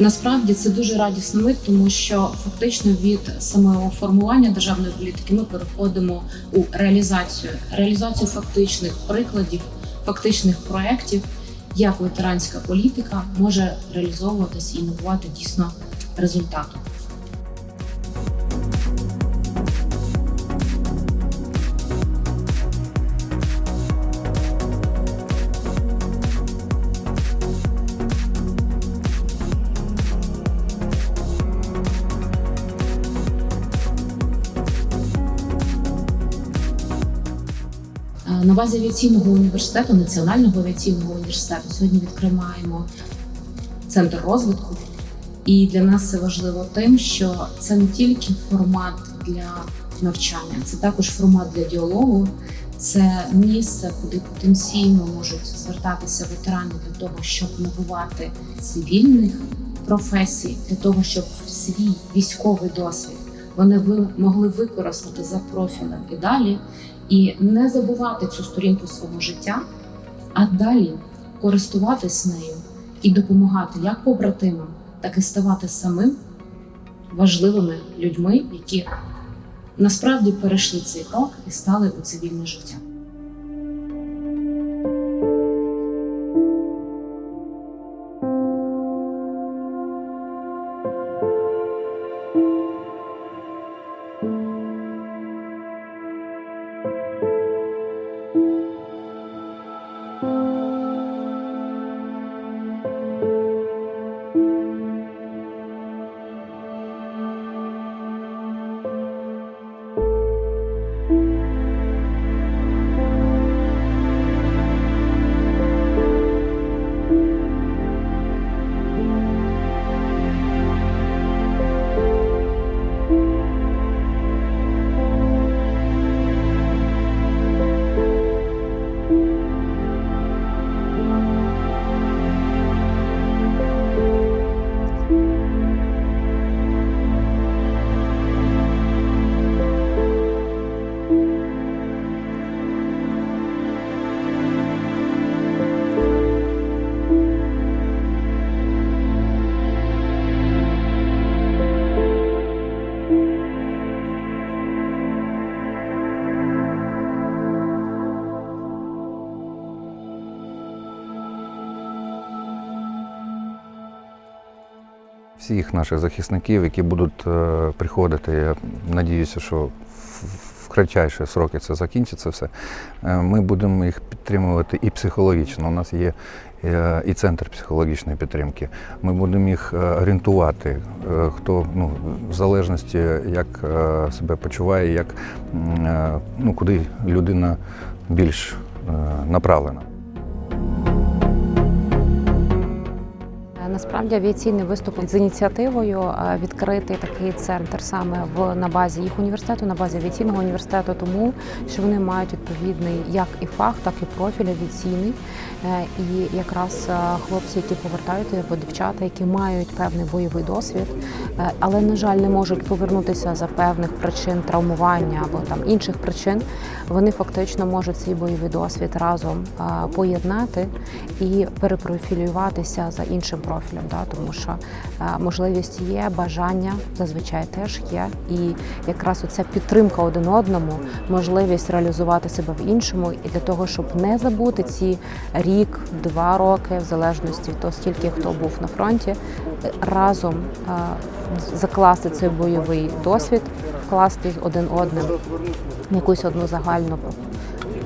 Насправді це дуже радісна мить, тому що фактично від самого формування державної політики ми переходимо у реалізацію, реалізацію фактичних прикладів, фактичних проєктів, як ветеранська політика може реалізовуватись і набувати дійсно результату. На базі авіаційного університету, Національного авіаційного університету, сьогодні відкриваємо центр розвитку. І для нас це важливо тим, що це не тільки формат для навчання, це також формат для діалогу. Це місце, куди потенційно можуть звертатися ветерани для того, щоб набувати цивільних професій, для того, щоб свій військовий досвід вони могли використати за профілем і далі, і не забувати цю сторінку свого життя, а далі користуватись нею і допомагати як побратимам, так і ставати самим важливими людьми, які насправді перейшли цей крок і стали у цивільне життя. Всіх наших захисників, які будуть е, приходити. Я надіюся, що в- кратчайші сроки це закінчиться все. Е, Ми будемо їх підтримувати і психологічно. У нас є е, і центр психологічної підтримки. Ми будемо їх орієнтувати, хто ну, в залежності, як себе почуває, як, ну, куди людина більш направлена. Насправді авіаційний виступ з ініціативою відкрити такий центр саме в на базі їх університету, на базі авіаційного університету, тому що вони мають відповідний як і фах, так і профіль авіаційний. Е, І якраз е, хлопці, які повертаються, або дівчата, які мають певний бойовий досвід, е, але на жаль не можуть повернутися за певних причин травмування або там інших причин, вони фактично можуть цей бойовий досвід разом поєднати і перепрофілюватися за іншим профілем, да, тому що е, можливість є, бажання зазвичай теж є. І якраз оця підтримка один одному, можливість реалізувати себе в іншому, і для того, щоб не забути ці рік, два роки, в залежності від того, скільки хто був на фронті, разом е, закласти цей бойовий досвід, вкласти один одним якусь одну загальну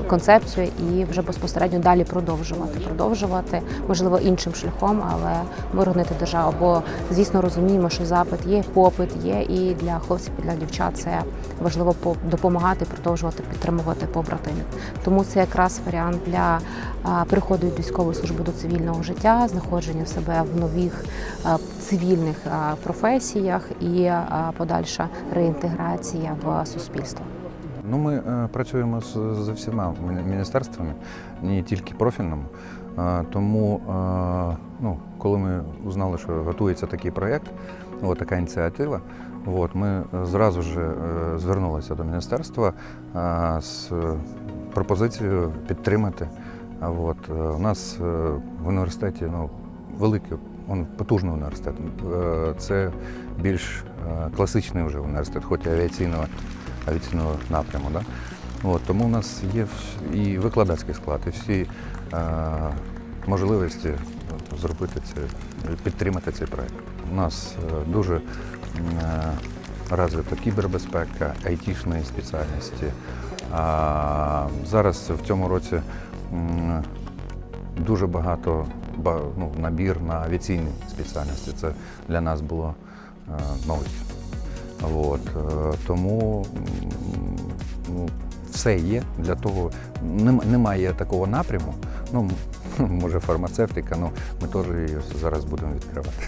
концепцію і вже безпосередньо далі продовжувати. Продовжувати, можливо, іншим шляхом, але боронити державу. Бо, звісно, розуміємо, що запит є, попит є, і для хлопців, і для дівчат це важливо по- допомагати, продовжувати підтримувати побратимів. Тому це якраз варіант для а, переходу від військової служби до цивільного життя, знаходження себе в нових цивільних професіях і подальша реінтеграція в суспільство. Ну, ми е, працюємо з, з всіма міністерствами, не тільки профільними. Е, тому, е, ну, коли ми узнали, що готується такий проєкт, така ініціатива, от, ми зразу ж звернулися до міністерства з пропозицією підтримати. От, у нас в університеті ну, велике він потужний університет. Це більш класичний вже університет, хоч і авіаційного, авіаційного напряму. Да? От, тому у нас є і викладацький склад, і всі е, можливості зробити це, підтримати цей проект. У нас е, дуже е, розвита кібербезпека, айтішної спеціальності. А зараз в цьому році м, дуже багато ба- ну, набір на авіаційні спеціальності. Це для нас було е, новість. От, е, тому ну, все є для того. Немає такого напряму. Ну, може, фармацевтика, але ми теж її зараз будемо відкривати.